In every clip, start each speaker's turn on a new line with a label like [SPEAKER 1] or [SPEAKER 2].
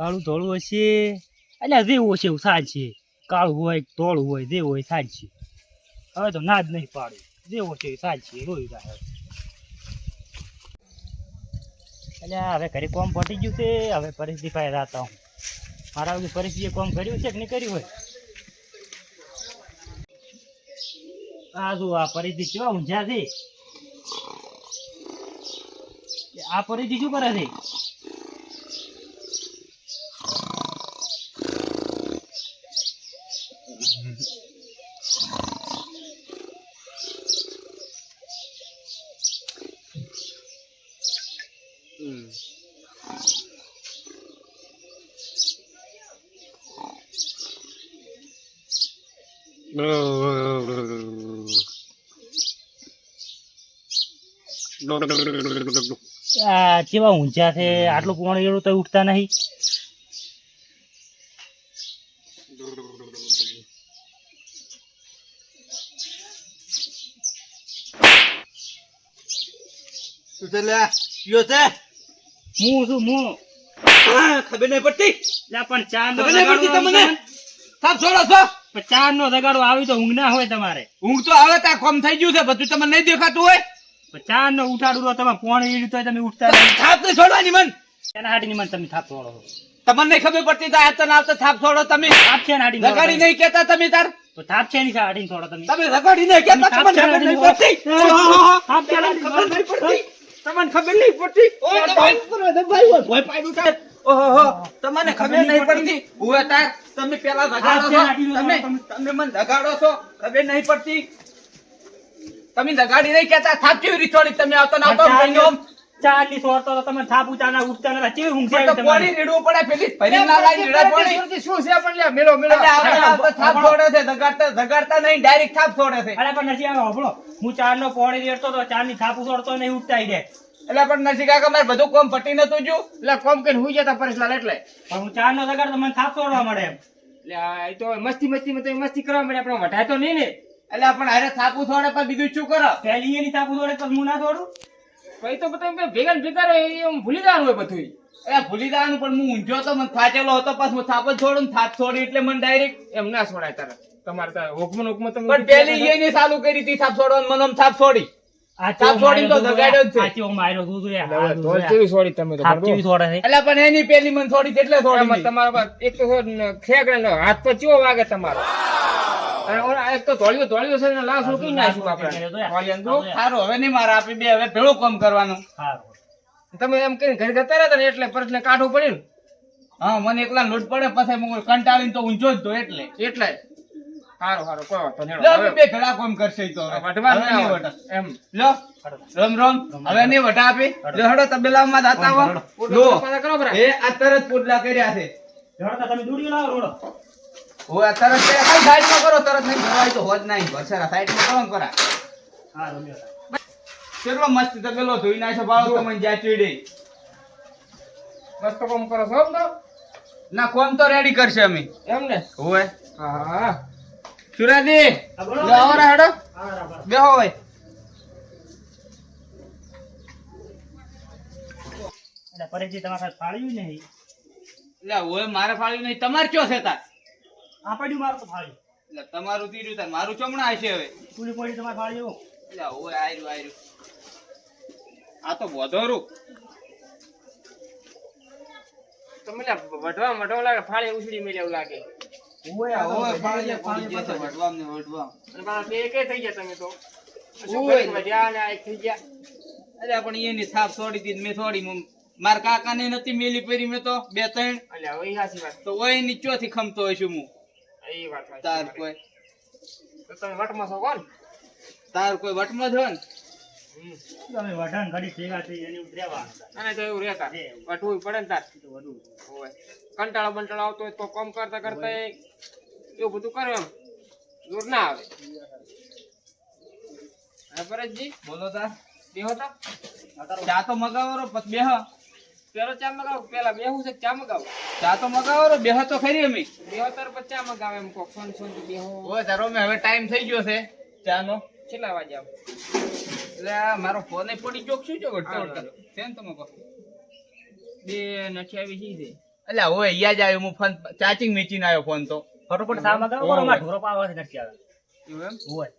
[SPEAKER 1] કાળું હવે ઘરે કોમ પટી ગયું છે. હવે પરિસ્થિતિ પાસે રાતા હું મારા બધું પરિસ્થિતિએ કોમ કર્યું છે કે નહીં કર્યું હોય? આ જો આ પરિસ્થિતિ કેવા ઊંઝા છે. આ પરિસ્થિતિ શું કરે છે? આ આટલું પાણી એડું તો ઉઠતા નહીં.
[SPEAKER 2] તું લે યો છે?
[SPEAKER 1] હું શું હું.
[SPEAKER 2] ખબર નહીં પડતી.
[SPEAKER 1] લા પણ ચાર નો
[SPEAKER 2] ખબર નહીં પડતી તમને? છોડો છો.
[SPEAKER 1] નો દગાડો આવી તો ઊંઘ ના હોય તમારે.
[SPEAKER 2] ઊંઘ તો આવે ત્યાં કોમ થઈ ગયું છે. બધું તમને નહીં દેખાતું હોય.
[SPEAKER 1] ચાર નો ઉઠાડું તો તમે પાણી એળું રીતે તમે ઉઠતા
[SPEAKER 2] થાપ નહીં છોડવાની મન.
[SPEAKER 1] એના હાટી મન તમે થાપ છોડો.
[SPEAKER 2] તમને નહીં ખબર પડતી તો આવતા આવતા થાપ છોડો તમે.
[SPEAKER 1] થાપ છે
[SPEAKER 2] રગાડી નહીં કેતા તમે તાર.
[SPEAKER 1] તો થાપ છે ની હાટી છોડો તમે.
[SPEAKER 2] તમે રગાડી નહીં કેતા તમને ખબર નહીં પડતી.
[SPEAKER 1] થાપ છે
[SPEAKER 2] ખબર નહીં પડતી. તમને ખબર નહીં પડતી? ઓહો તમને ખબર નહીં પડતી? હું તાર તમે પેલા રગાડો છો. તમે તમે મને રગાડો છો ખબર નહીં પડતી? તમે રગાડી નહીં કેતા થાપ કેવી રીતે તમે આવતો ના આવતા
[SPEAKER 1] ચાર
[SPEAKER 2] ભાઈઓ
[SPEAKER 1] ની- તો તમે થાપુ ચા ના ઉઠતા નતા ચેવી ઊંઘ છે
[SPEAKER 2] તો
[SPEAKER 1] તમારે?
[SPEAKER 2] રેડવું પડે પેલી ભરી ના લાઈ રેડા પોણી.
[SPEAKER 3] શું છે પણ લ્યા, મેલો મેલો.
[SPEAKER 2] થાપ છોડે છે ધગાડતા ધગાડતા નહીં ડાયરેક્ટ થાપ છોડે છે.
[SPEAKER 1] અરે પણ નથી આવે હોભળો હું ચા નો પોણી રેડતો તો ચા ની થાપુ છોડતો નહીં ઉઠતા ઈ દે.
[SPEAKER 2] એટલે પણ નથી કાકા મારે બધું કોમ પટી નતું જો
[SPEAKER 3] એટલે કોમ કરીને હું જતા પરેશલાલ એટલે.
[SPEAKER 1] પણ હું ચાર નો ધગાડ તો મને થાપ છોડવા મળે એમ.
[SPEAKER 3] એટલે એ તો મસ્તી મસ્તી માં તો મસ્તી કરવા મળે આપણે વઢાય તો નહીં ને.
[SPEAKER 2] એટલે પણ હારે થાપુ છોડે પણ બીજું શું કરો?
[SPEAKER 1] પહેલી એની થાપુ ઉછોડે તો હું ના છોડું?
[SPEAKER 3] પછી તો બધા કે ભેગા ને ભેગા રહે એમ ભૂલી જવાનું હોય બધું
[SPEAKER 2] એટલે ભૂલી જવાનું પણ હું ઊંઝો તો મને થાચેલો હતો પછી હું થાપ છોડું થાપ છોડી એટલે મને ડાયરેક્ટ
[SPEAKER 3] એમ ના છોડાય તારે. તમારે તો હોકમાં તમે
[SPEAKER 2] પણ પેલી એની ચાલુ કરી હતી થાપ છોડવાનું મને આમ થાપ છોડી.
[SPEAKER 1] એ
[SPEAKER 3] તમારા હાથ પર ચેવો વાગે તમારો. તો ધોળિયો ધોળિયો છે ને લાશ રોકી નાખ્યું આપણે
[SPEAKER 2] સારું હવે નહીં મારે આપણે બે હવે ભેળું કામ કરવાનું
[SPEAKER 3] તમે એમ કરીને ઘરે જતા રહ્યા ને એટલે પરત કાઢવું પડ્યું
[SPEAKER 2] હા મને એકલા લોટ પડે પછી હું કંટાળીને તો ઊંચો જ તો એટલે
[SPEAKER 3] એટલે સારું સારું કોઈ વાંધો નહીં
[SPEAKER 2] લો
[SPEAKER 3] હવે
[SPEAKER 2] અમે બે ભેળા કામ કરશે તો હવે. નહીં
[SPEAKER 3] એમ
[SPEAKER 2] લો રામ રામ હવે નહીં વઢા આપી લો હેડો તબેલામાં જાતા હો લો
[SPEAKER 3] પાછા કરો બરા.
[SPEAKER 2] એ આ તરત પોટલા કર્યા છે
[SPEAKER 1] જોડતા તમે દૂડી લાવો રોડો
[SPEAKER 2] ઓ આ તરત કર્યા. ખાલી સાઈડમાં કરો તરત નહીં ભરવાય તો હોત નહીં ભરસરા સાઈડમાં કરો ને પરા.
[SPEAKER 1] સારું
[SPEAKER 2] કેટલો મસ્ત તબેલો ધોઈ નાખ્યો બાળો તમને જ્યાં ચીડે.
[SPEAKER 3] મસ્ત કામ કરો છો તો?
[SPEAKER 2] ના કોમ તો રેડી કરશે અમે.
[SPEAKER 3] એમ ને?
[SPEAKER 2] ઓય.
[SPEAKER 3] હા
[SPEAKER 2] સુરાજી રા હેડો. બેહો
[SPEAKER 1] એટલે પરિસ્થિતિ તમારા ફાળ્યું નહીં?
[SPEAKER 2] એટલે ઓય મારે ફાળ્યું નહીં. તમારે ક્યો છે તાર?
[SPEAKER 1] આ પડ્યું મારું તો ફાળ્યું
[SPEAKER 2] એટલે તમારું તીર્યું તાર મારું ચમણા હશે હવે.
[SPEAKER 1] પૂરી પડી તમારે ફાળ્યું
[SPEAKER 2] એટલે ઓય આયરું આયરું. આ તો વધોરું.
[SPEAKER 3] તમે લ્યા વઢવા મઢવા લાગે ફાળે ઉછળી મેલે એવું લાગે.
[SPEAKER 2] ઓય ઓય ફાળે ફાળે છે વઢવામ ને વઢવા
[SPEAKER 3] અને પાછા બે કે થઈ ગયા તમે તો.
[SPEAKER 2] ઓય.
[SPEAKER 3] કરી વધ્યા ને આ થઈ ગયા.
[SPEAKER 2] અરે પણ એની થાપ છોડી દીધી મેં થોડી મમ- મારા કાકાને નથી મેલી પેરી મેં તો બે ત્રણ.
[SPEAKER 3] એટલે હવે ઈ હાચી વાત.
[SPEAKER 2] તો ઓય નીચોથી ખમતો હશું હું.
[SPEAKER 3] એ વાત
[SPEAKER 2] તાર કોઈ
[SPEAKER 3] તો તમે વટમાં છો કોણ?
[SPEAKER 2] તાર કોઈ વટમાં જ હોય ને
[SPEAKER 1] તમે વઢાણ ઘડી ભેગા થઈ એની ઉતરેવા
[SPEAKER 3] અને તો એવું રહેતા.
[SPEAKER 1] છે.
[SPEAKER 3] વટવું પડે ને તાર. હોય. કંટાળો બંટાળો આવતો હોય તો કામ કરતા કરતા એ એવું બધું કરે એમ. દૂર ના આવે. હા પરેશજી
[SPEAKER 2] બોલો તા
[SPEAKER 3] બેહો તો.
[SPEAKER 2] ચા તો મગાવો રો પછી બેહ.
[SPEAKER 3] પેલો ચા મગાવો પેલા બેહું છે ચા મગાવો.
[SPEAKER 2] ચા તો મગાવો રો બેહ તો ખરી અમે.
[SPEAKER 3] બેહો તાર પછી ચા મગાવે એમ કોક ફોન ફોન તો બેહો.
[SPEAKER 2] ઓય તારો મે હવે ટાઈમ થઈ ગયો છે. ચા નો
[SPEAKER 3] કેટલા વાગે આવ?
[SPEAKER 2] એટલે આ મારો ફોન પડી ગયો કે શું
[SPEAKER 3] હાલો,
[SPEAKER 2] છે ને તમે કહો.
[SPEAKER 3] બે નથી આવી છે.
[SPEAKER 2] એટલે હવે અહીંયા જ આવ્યો હું ફોન ચાર્જિંગ મીચીને આવ્યો ફોન તો.
[SPEAKER 1] ફટોફટ ચા મગાવો
[SPEAKER 2] ઓહો.
[SPEAKER 1] અમાર ઢોરો પાવા છે નથી આવે.
[SPEAKER 3] એવું એમ?
[SPEAKER 1] હોય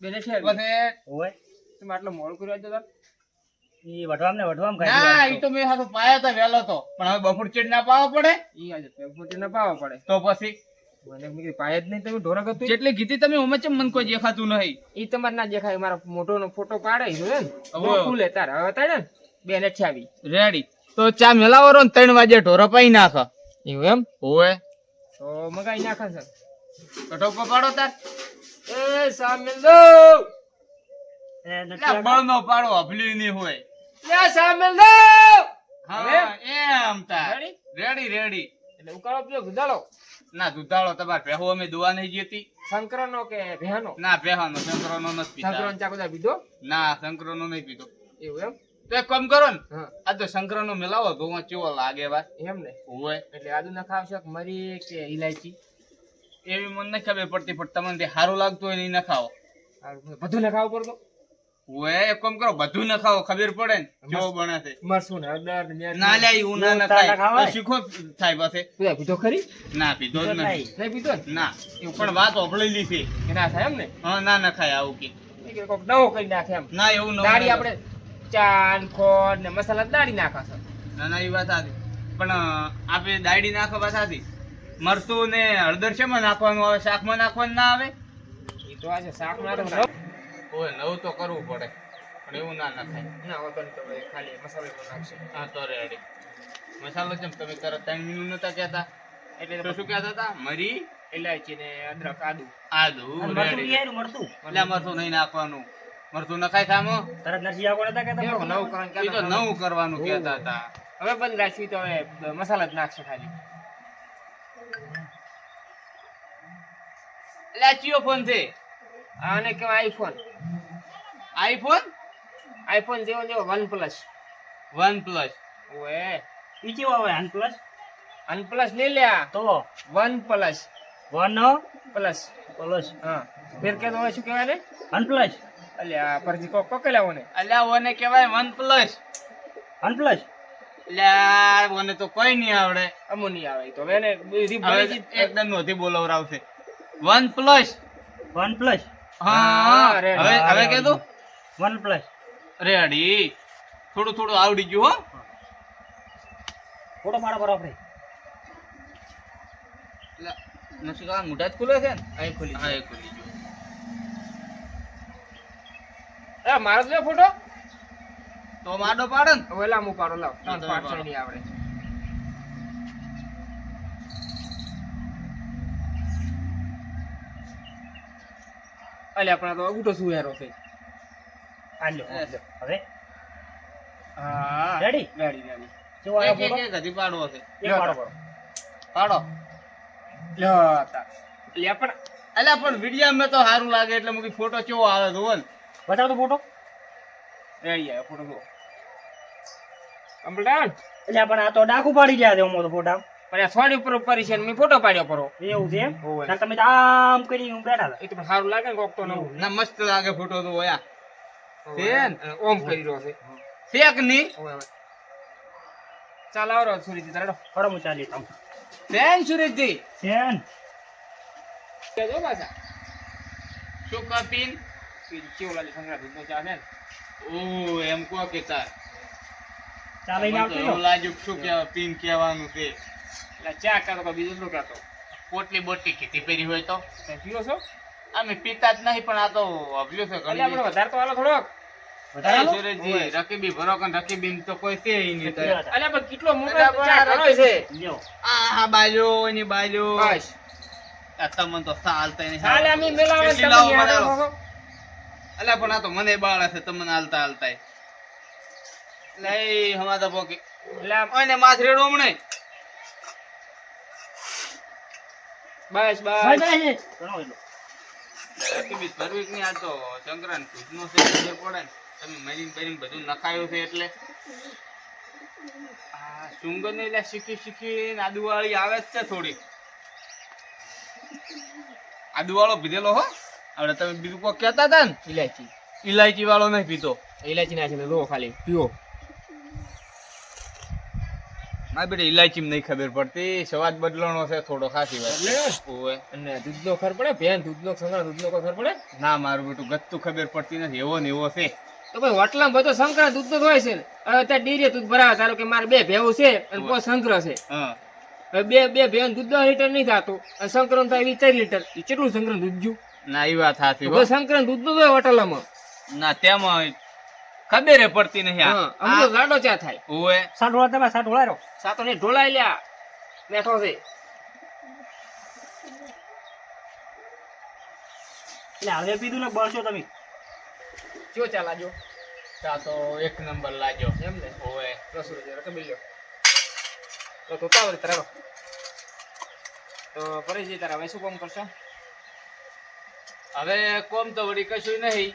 [SPEAKER 3] બે નથી
[SPEAKER 2] પછી
[SPEAKER 1] હોય
[SPEAKER 3] તમે આટલો મોડું કર્યો આજે તો
[SPEAKER 1] ઈ વઢવામ ને વઢવામ
[SPEAKER 2] ના
[SPEAKER 1] ખાઈ
[SPEAKER 2] એ તો. મેં હાથો પાયા હતા વેલો તો. પણ હવે બપોર ચેડ ના પાવા પડે?
[SPEAKER 3] ઈ આજે પેપોટી ના પાવા પડે.
[SPEAKER 2] તો પછી?
[SPEAKER 3] મને મેં પાય જ નહીં તમે ઢોરા ગતું
[SPEAKER 2] જેટલી કીધી તમે ઓમે ચમ મન કોઈ દેખાતું નહીં.
[SPEAKER 3] ઈ તમારે ના દેખાય મારો મોટો નો ફોટો પાડે જોયો ને.
[SPEAKER 2] હવે.
[SPEAKER 3] ફૂલે તાર હવે તારે ને? બે ને છાવી
[SPEAKER 2] રેડી તો ચા મેલાવો રો ને ત્રણ વાગે ઢોરો પાઈ નાખ.
[SPEAKER 3] એવું એમ?
[SPEAKER 2] હોય
[SPEAKER 3] તો મગાઈ નાખ સર
[SPEAKER 2] કટો પાડો તાર.
[SPEAKER 3] એ સામેલ દો.
[SPEAKER 1] એ
[SPEAKER 2] એટલે બળનો પાડો અભલી ની હોય.
[SPEAKER 3] લે સામેલ
[SPEAKER 2] હા એમ
[SPEAKER 3] તા.
[SPEAKER 2] રેડી? રેડી
[SPEAKER 3] એટલે ઉકાળો પીઓ ગુદાળો
[SPEAKER 2] ના દુધાળો તમારે ભેહો અમે દુવા નહીં જીતી
[SPEAKER 3] શંકરનો કે ભેહનો?
[SPEAKER 2] ના ભેહાનો શંકરોનો નથી પીતા
[SPEAKER 3] શંકરનો ચાકો દા પીધો?
[SPEAKER 2] ના શંકરોનો નહીં પીતો
[SPEAKER 3] એવું એમ?
[SPEAKER 2] તો એક કામ કરો ને આ તો શંકરનો મેલાવો ગોવા ચેવો લાગે વાત
[SPEAKER 3] એમ ને?
[SPEAKER 2] હોય
[SPEAKER 3] એટલે આદુ ના ખાવશો મરી કે ઇલાયચી
[SPEAKER 2] એવી મને ખબર પડતી પણ તમને સારું લાગતું હોય ને ન ખાઓ.
[SPEAKER 3] બધું ના ખાવું પડતો?
[SPEAKER 2] હોય એક કામ કરો બધું ન ખાઓ ખબર પડે ને જો બને છે.
[SPEAKER 3] મરસું ને હળદર ના
[SPEAKER 2] લે એવું ના
[SPEAKER 1] ના
[SPEAKER 2] શીખો થાય પાસે
[SPEAKER 3] પીધો ખરી?
[SPEAKER 2] ના પીધો જ નથી.
[SPEAKER 3] નહીં પીધો ના
[SPEAKER 2] એ પણ વાત ઓપળેલી છે.
[SPEAKER 3] કે ના થાય એમ ને?
[SPEAKER 2] હા ના નખાય આવું કે.
[SPEAKER 3] કોક નવો કરી નાખે એમ.
[SPEAKER 2] ના એવું ન દાડી
[SPEAKER 3] આપણે ચાન ખોડ ને મસાલા દાળી નાખાશે
[SPEAKER 2] ના ના એ વાત સાચી. પણ આપણે દાયડી નાખવા વાત સાચી મરચું ને હળદર શેમાં નાખવાનું આવે? શાકમાં નાખવાનું ના આવે?
[SPEAKER 3] એ તો આજે શાકમાં ના
[SPEAKER 2] ઓય નવું તો કરવું પડે. પણ એવું ના નખાય.
[SPEAKER 3] ના હોતો નહીં તો ખાલી મસાલો નાખશે.
[SPEAKER 2] હા તો રેડી મસાલો જેમ તમે તરત ત્રણ મિનિટ નતા કહેતા.
[SPEAKER 3] એટલે
[SPEAKER 2] તો શું કહેતા હતા? મરી
[SPEAKER 3] ઇલાયચી ને અદરક આદુ.
[SPEAKER 2] આદુ રેડી
[SPEAKER 1] મરસું
[SPEAKER 2] એટલે મરસું નહીં નાખવાનું. મરસું નખાય થામો
[SPEAKER 1] તરત નથી આવવા નતા કહેતા?
[SPEAKER 3] નવું કરવાનું
[SPEAKER 2] એ તો નવું કરવાનું કહેતા હતા.
[SPEAKER 3] હવે બંધ રાખી તો હવે મસાલા જ નાખશે ખાલી.
[SPEAKER 2] એટલે આ ચિયો ફોન છે.
[SPEAKER 3] આને કહેવાય આઈફોન.
[SPEAKER 2] આઈફોન?
[SPEAKER 3] આઈફોન જેવો જેવો વન પ્લસ
[SPEAKER 2] વન પ્લસ
[SPEAKER 3] ઓએ.
[SPEAKER 1] ઈ કેવો આવે વન પ્લસ
[SPEAKER 3] વન પ્લસ લઈ લ્યા.
[SPEAKER 1] તો?
[SPEAKER 3] One plus
[SPEAKER 1] one
[SPEAKER 3] plus.
[SPEAKER 1] Plus.
[SPEAKER 3] હા. ફેર કે તો શું કહેવાય ને
[SPEAKER 1] વન પ્લસ
[SPEAKER 3] અલ્યા પરથી કો પકડ્યા ને
[SPEAKER 2] અલ્યા ઓને કહેવાય વન પ્લસ
[SPEAKER 1] વન પ્લસ
[SPEAKER 2] આ ઓને તો કોઈ નહીં આવડે.
[SPEAKER 3] અમુ નહીં આવે તો. વેને
[SPEAKER 2] એકદમ નોંધી બોલાવરાવશે. વન પ્લસ
[SPEAKER 1] વન પ્લસ
[SPEAKER 2] હા
[SPEAKER 3] હા.
[SPEAKER 2] હવે હવે કીધું
[SPEAKER 1] વન પ્લસ
[SPEAKER 2] રેડી. થોડું થોડું આવડી ગયું હો.
[SPEAKER 1] ફોટો
[SPEAKER 2] મારા નથી કાં મોઢા જ ખુલે છે ને?
[SPEAKER 3] અહીં ખુલી
[SPEAKER 2] હા એ ખુલી ગયું.
[SPEAKER 3] એ મારો જ લે ફોટો.
[SPEAKER 2] તો માડો પાડે ને.
[SPEAKER 3] હવે લાંબુ પાડો લાવ.
[SPEAKER 2] હા,
[SPEAKER 3] પાડો. નહીં આવડે. અલ્યા આપણે આ તો ઉઠો સુયારો છે.
[SPEAKER 2] આલો
[SPEAKER 1] હવે.
[SPEAKER 3] હા.
[SPEAKER 1] રેડી
[SPEAKER 3] રેડી રેડી
[SPEAKER 1] જો
[SPEAKER 2] આ
[SPEAKER 1] ફોટો
[SPEAKER 2] એક હજી પાડવો છે.
[SPEAKER 1] એ પાડો
[SPEAKER 2] પાડો.
[SPEAKER 3] લ્યો તા. અલ્યા પણ
[SPEAKER 2] અલે પણ વિડિયા મે તો સારું લાગે એટલે મુકી ફોટો કેવો આવે તો બોલ.
[SPEAKER 1] બતાવ તો ફોટો
[SPEAKER 3] રેડી આવ્યો ફોટો જો. કમ્પ્લીટ
[SPEAKER 1] એટલે પણ આ તો ડાકુ પાડી ગયા છે હું તો ફોટા
[SPEAKER 3] આ ઉપર ઉપર છે મેં ફોટો પાડ્યો પરો.
[SPEAKER 1] એવું છે એમ? તમે આમ કરી હું બેઠા હતા.
[SPEAKER 3] એ તો સારું લાગે ને કોક તો નવું.
[SPEAKER 2] ના મસ્ત લાગે ફોટો તો ઓયા. છે
[SPEAKER 3] ઓમ કરી રહ્યો છે. શેકની. ચાલ આવરો સુરીજી
[SPEAKER 1] તરડો હું ચાલી તમ.
[SPEAKER 2] બેન સુરેશજી
[SPEAKER 1] સેન
[SPEAKER 3] કેજો પાછા.
[SPEAKER 2] શું કપિન
[SPEAKER 3] કેવો લાગે? સંગ્રહ દૂધનો ચા છે
[SPEAKER 2] ઓ એમ કો કે તાર. ચાલે ના
[SPEAKER 1] આવતો
[SPEAKER 2] લાજુક શું કે પીન કહેવાનું છે.
[SPEAKER 3] એટલે ચા કરો બીજું શું કાતો
[SPEAKER 2] પોટલી બોટલી કીધી પહેરી હોય તો.
[SPEAKER 3] પીવો છો?
[SPEAKER 2] અમે પીતા જ નહીં પણ આ તો અભલ્યું છે
[SPEAKER 3] ઘણી આપણે વધારે તો હાલો થોડોક.
[SPEAKER 1] વધારે
[SPEAKER 2] સુરેશજી રકીબી ભરો કે રકીબી તો કોઈ છે ઈ નહીં તારે.
[SPEAKER 3] પણ કેટલો મોટો ચા
[SPEAKER 2] આ
[SPEAKER 3] છે.
[SPEAKER 2] આ હા બાજો એની બાજો.
[SPEAKER 3] બસ.
[SPEAKER 2] આ તમને તો ચાલતા નહીં
[SPEAKER 3] હાલે અમે મેલાવે
[SPEAKER 2] કેટલી
[SPEAKER 3] તમે
[SPEAKER 2] લાવો
[SPEAKER 3] ન્યા
[SPEAKER 2] બનાવો?
[SPEAKER 3] રાખો.
[SPEAKER 2] અલ્યા પણ આ તો મને બાળા છે તમને હાલતા હાલતા એટલે એ હમાતા પોકી.
[SPEAKER 3] એટલે
[SPEAKER 2] ઓય માથરેડો હમણે
[SPEAKER 3] બસ બસ.
[SPEAKER 1] ઘણો એટલો.
[SPEAKER 2] રકીબી ભરવી નહીં આ તો સંક્રાંત ખુદનો છે ખબર પડે ને તમે મરીને બરીને બધું નખાયું છે એટલે. આ સુંગર ને એટલે શીખી શીખી આદુવાળી આવે જ છે થોડી આદુવાળો પીધેલો હો. આપણે તમે બીજું કોઈ કહેતા હતા ને?
[SPEAKER 3] ઇલાયચી
[SPEAKER 2] ઇલાયચી વાળો નહીં પીતો
[SPEAKER 3] ઇલાયચી નાખીને લો ખાલી. પીવો.
[SPEAKER 2] મારી બેટી ઇલાયચીમાં નહીં ખબર પડતી. સ્વાદ બદલાણો છે થોડો ખાસી વાત? ઓવે.
[SPEAKER 3] અને દૂધનો ખબર પડે? ભેન દૂધનો સંગ્રહ દૂધનો ખબર પડે?
[SPEAKER 2] ના મારું બેટું ગત્તું ખબર પડતી નથી. એવો ને એવો છે.
[SPEAKER 3] તો ભાઈ હોટલામાં બધો સંગ્રહ દૂધનો હોય છે. ને અત્યારે ડેરીએ દૂધ ભરાવે ધારો કે મારે બે ભેવું છે અને કોઈ સંગ્રહ છે. બે બે ભેન દૂધ દસ લીટર નહીં થતું. અને સંકરણ થાય વીસ ચાર લીટર કેટલું સંક્રમણ દૂધ
[SPEAKER 2] ના એ વાત સાચી હો.
[SPEAKER 3] તો દૂધનું હોય હોટલામાં.
[SPEAKER 2] ના તેમાં ખબર પડતી નહીં આ.
[SPEAKER 3] હા અમુક ગાડો ચા થાય.
[SPEAKER 2] ઓએ
[SPEAKER 1] સાઠ વળા તમે સાઠ વળાયો
[SPEAKER 3] સાતો ને ઢોળાઈ લ્યા. બેઠો છે.
[SPEAKER 1] એટલે હવે પીધું ને બળશો તમે.
[SPEAKER 3] ચો ચા લાજો
[SPEAKER 2] ચા તો એક નંબર લાગ્યો.
[SPEAKER 3] એમ ને?
[SPEAKER 2] ઓવે
[SPEAKER 3] રસો રૂપિયા રકમ લ્યો. તો તો તાવર તરાવો તો પરેશજી તારા હવે શું કામ કરશો?
[SPEAKER 2] હવે કોમ તો વળી કશું નહીં.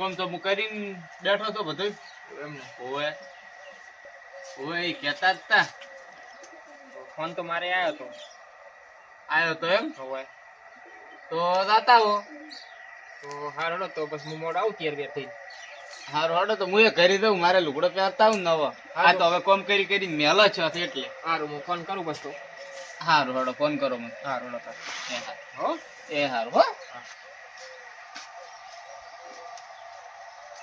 [SPEAKER 2] કોમ તો હું કરીને બેઠો તો બધું
[SPEAKER 3] એમ ને
[SPEAKER 2] ઓવે એ કહેતા જ તા.
[SPEAKER 3] ફોન તો મારે આવ્યો તો.
[SPEAKER 2] આયો તો એમ?
[SPEAKER 3] હવે.
[SPEAKER 2] તો જાતા હો.
[SPEAKER 3] તો હારો હડો તો બસ હું મોડ આવું ત્યાર બેર થઈ
[SPEAKER 2] હારો હડો તો હું એ કરી દઉં મારે લુગડો પહેરતા આવું નવો. આ તો હવે કોમ કરી કરી મેલો છો એટલે.
[SPEAKER 3] હારું હું ફોન કરું બસ તો.
[SPEAKER 2] હારું હડો ફોન કરો મને.
[SPEAKER 3] હારું હડો
[SPEAKER 2] એ હારું.
[SPEAKER 3] હો?
[SPEAKER 2] એ હારું હો.